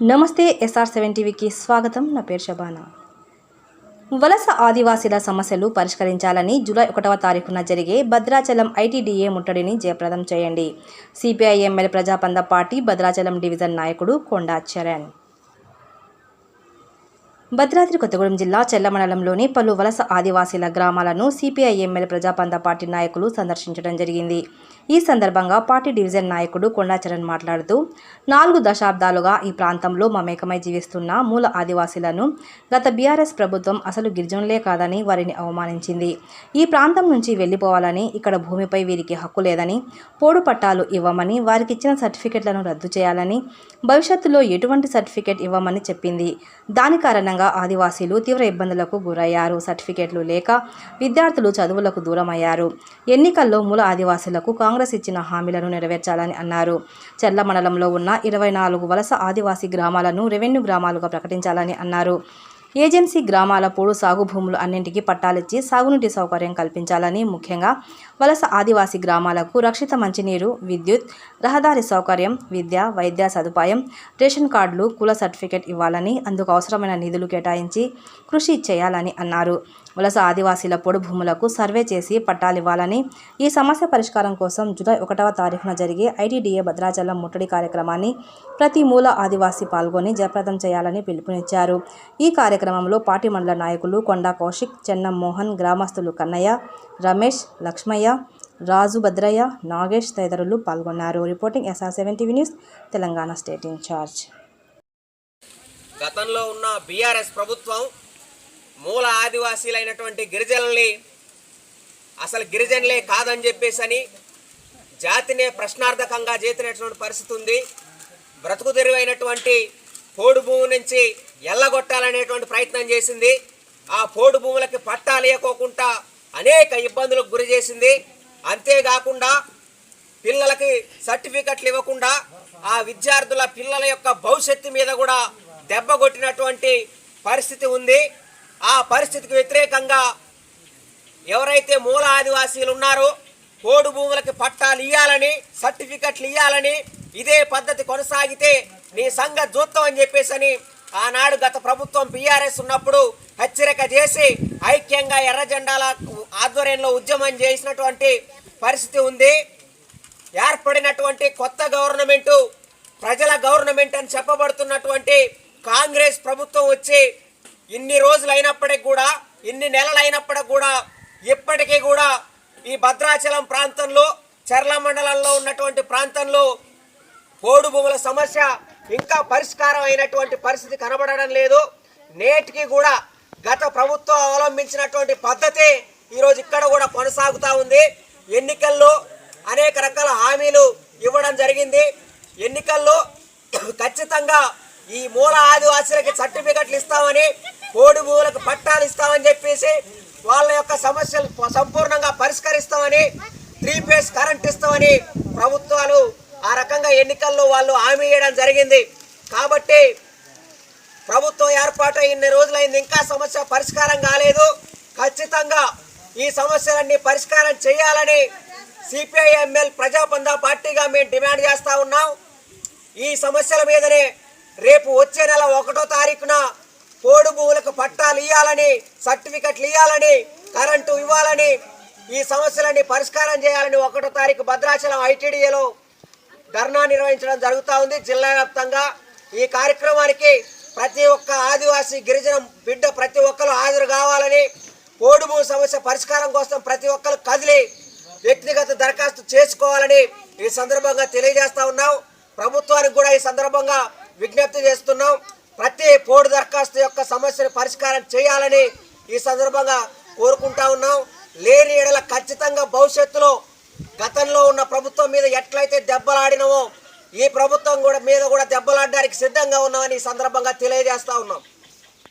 నమస్తే SR seven టీవీకి స్వాగతం. నా పేరు షబానా వలస ఆదివాసీల సమస్యలు పరిష్కరించాలని జూలై ఒకటవ తారీఖున జరిగే భద్రాచలం ఐటీడీఏ ముట్టడిని జయప్రదం చేయండి. సిపిఐ ఎమ్మెల్యే ప్రజాపంద పార్టీ భద్రాచలం డివిజన్ నాయకుడు కొండా చరణ్. భద్రాద్రి కొత్తగూడెం జిల్లా చెల్లమండలంలోని పలు వలస ఆదివాసీల గ్రామాలను సిపిఐ ఎమ్మెల్యే ప్రజాపంద పార్టీ నాయకులు సందర్శించడం జరిగింది. ఈ సందర్భంగా పార్టీ డివిజన్ నాయకుడు కొండాచరణ్ మాట్లాడుతూ నాలుగు దశాబ్దాలుగా ఈ ప్రాంతంలో మమేకమై జీవిస్తున్న మూల ఆదివాసీలను గత బీఆర్ఎస్ ప్రభుత్వం అసలు గిరిజనులే కాదని వారిని అవమానించింది. ఈ ప్రాంతం నుంచి వెళ్ళిపోవాలని ఇక్కడ భూమిపై వీరికి హక్కు లేదని పోడు పట్టాలు ఇవ్వమని వారికి ఇచ్చిన సర్టిఫికెట్లను రద్దు చేయాలని భవిష్యత్తులో ఎటువంటి సర్టిఫికెట్ ఇవ్వమని చెప్పింది. దాని కారణంగా ఆదివాసీలు తీవ్ర ఇబ్బందులకు గురయ్యారు. సర్టిఫికెట్లు లేక విద్యార్థులు చదువులకు దూరమయ్యారు. ఎన్నికల్లో మూల ఆదివాసీలకు కాంగ్రెస్ ఇచ్చిన హామీలను నెరవేర్చాలని అన్నారు. చెర్ల మండలంలో ఉన్న ఇరవై నాలుగు వలస ఆదివాసీ గ్రామాలను రెవెన్యూ గ్రామాలుగా ప్రకటించాలని అన్నారు. ఏజెన్సీ గ్రామాల పోడు సాగు భూములు అన్నింటికీ పట్టాలిచ్చి సాగునీటి సౌకర్యం కల్పించాలని ముఖ్యంగా వలస ఆదివాసీ గ్రామాలకు రక్షిత మంచినీరు విద్యుత్ రహదారి సౌకర్యం విద్య వైద్య సదుపాయం రేషన్ కార్డులు కుల సర్టిఫికెట్ ఇవ్వాలని అందుకు అవసరమైన నిధులు కేటాయించి కృషి చేయాలని అన్నారు. వలస ఆదివాసీల పొడు భూములకు సర్వే చేసి పట్టాలివ్వాలని ఈ సమస్య పరిష్కారం కోసం జూలై ఒకటవ తారీఖున జరిగే ఐటీడీఏ భద్రాచలం ముట్టడి కార్యక్రమాన్ని ప్రతి మూల ఆదివాసీ పాల్గొని జయప్రదం చేయాలని పిలుపునిచ్చారు. ఈ కార్యక్రమంలో పార్టీ మండల నాయకులు కొండా కౌశిక్ చెన్నం మోహన్ గ్రామస్తులు కన్నయ్య రమేష్ లక్ష్మయ్య రాజు భద్రయ్య నాగేష్ తదితరులు పాల్గొన్నారు. Reporting SR seven TV news Telangana state incharge. గతంలో ఉన్న బీఆర్ఎస్ ప్రభుత్వం మూల ఆదివాసీలైనటువంటి గిరిజనుల్ని అసలు గిరిజనులే కాదని చెప్పేసి అని జాతినే ప్రశ్నార్థకంగా చేతినటువంటి పరిస్థితి ఉంది. బ్రతుకు తెరువైనటువంటి పోడు భూమి నుంచి ఎల్లగొట్టాలనేటువంటి ప్రయత్నం చేసింది. ఆ పోడు భూములకి పట్టాలేయకోకుండా అనేక ఇబ్బందులకు గురి చేసింది. అంతేకాకుండా పిల్లలకి సర్టిఫికెట్లు ఇవ్వకుండా ఆ విద్యార్థుల పిల్లల యొక్క భవిష్యత్తు మీద కూడా దెబ్బ కొట్టినటువంటి పరిస్థితి ఉంది. ఆ పరిస్థితికి వ్యతిరేకంగా ఎవరైతే మూల ఆదివాసీలు ఉన్నారో కోడు భూములకి పట్టాలు ఇవ్వాలని సర్టిఫికెట్లు ఇవ్వాలని ఇదే పద్ధతి కొనసాగితే నీ సంఘ చూస్తాం అని చెప్పేసి అని ఆనాడు గత ప్రభుత్వం బీఆర్ఎస్ ఉన్నప్పుడు హెచ్చరిక చేసి ఐక్యంగా ఎర్ర జెండాల ఆధ్వర్యంలో ఉద్యమం చేసినటువంటి పరిస్థితి ఉంది. ఏర్పడినటువంటి కొత్త గవర్నమెంటు ప్రజల గవర్నమెంట్ అని చెప్పబడుతున్నటువంటి కాంగ్రెస్ ప్రభుత్వం వచ్చి ఇన్ని రోజులు అయినప్పటికి కూడా ఇన్ని నెలలు అయినప్పటికి కూడా ఇప్పటికీ కూడా ఈ భద్రాచలం ప్రాంతంలో చర్ల మండలంలో ఉన్నటువంటి ప్రాంతంలో పోడు భూముల సమస్య ఇంకా పరిష్కారం అయినటువంటి పరిస్థితి కనబడడం లేదు. నేటికి కూడా గత ప్రభుత్వం అవలంబించినటువంటి పద్ధతి ఈరోజు ఇక్కడ కూడా కొనసాగుతూ ఉంది. ఎన్నికల్లో అనేక రకాల హామీలు ఇవ్వడం జరిగింది. ఎన్నికల్లో ఖచ్చితంగా ఈ మూల ఆదివాసీలకి సర్టిఫికెట్లు ఇస్తామని కోడి భూములకు పట్టాలు ఇస్తామని చెప్పేసి వాళ్ళ యొక్క సమస్యలు సంపూర్ణంగా పరిష్కరిస్తామని త్రీ ఫేస్ కరెంట్ ఇస్తామని ప్రభుత్వాలు ఆ రకంగా ఎన్నికల్లో వాళ్ళు హామీ ఇవ్వడం జరిగింది. కాబట్టి ప్రభుత్వం ఏర్పాటు ఇన్ని రోజులైంది ఇంకా సమస్య పరిష్కారం కాలేదు. ఖచ్చితంగా ఈ సమస్యలన్నీ పరిష్కారం చేయాలని సిపిఐఎంఎల్ ప్రజాబంధ పార్టీగా మేము డిమాండ్ చేస్తూ ఉన్నాం. ఈ సమస్యల మీదనే రేపు వచ్చే నెల ఒకటో తారీఖున పోడు భూములకు పట్టాలు ఇవ్వాలని సర్టిఫికెట్లు ఇవ్వాలని కరెంటు ఇవ్వాలని ఈ సమస్యలన్నీ పరిష్కారం చేయాలని ఒకటో తారీఖు భద్రాచలం ఐటీడీఏలో ధర్నా నిర్వహించడం జరుగుతూ ఉంది. జిల్లా వ్యాప్తంగా ఈ కార్యక్రమానికి ప్రతి ఒక్క ఆదివాసీ గిరిజన బిడ్డ ప్రతి ఒక్కరు హాజరు కావాలని పోడు సమస్య పరిష్కారం కోసం ప్రతి ఒక్కరు కదిలి వ్యక్తిగత దరఖాస్తు చేసుకోవాలని ఈ సందర్భంగా తెలియజేస్తా ఉన్నాం. ప్రభుత్వానికి కూడా ఈ సందర్భంగా విజ్ఞప్తి చేస్తున్నాం. ప్రతి పోడు దరఖాస్తు యొక్క సమస్యను పరిష్కారం చేయాలని ఈ సందర్భంగా కోరుకుంటా ఉన్నాం. లేని ఎడల ఖచ్చితంగా భవిష్యత్తులో గతంలో ఉన్న ప్రభుత్వం మీద ఎట్లయితే దెబ్బలాడినామో ఈ ప్రభుత్వం కూడా మీద కూడా దెబ్బలాడడానికి సిద్ధంగా ఉన్నామని ఈ సందర్భంగా తెలియజేస్తా ఉన్నాం.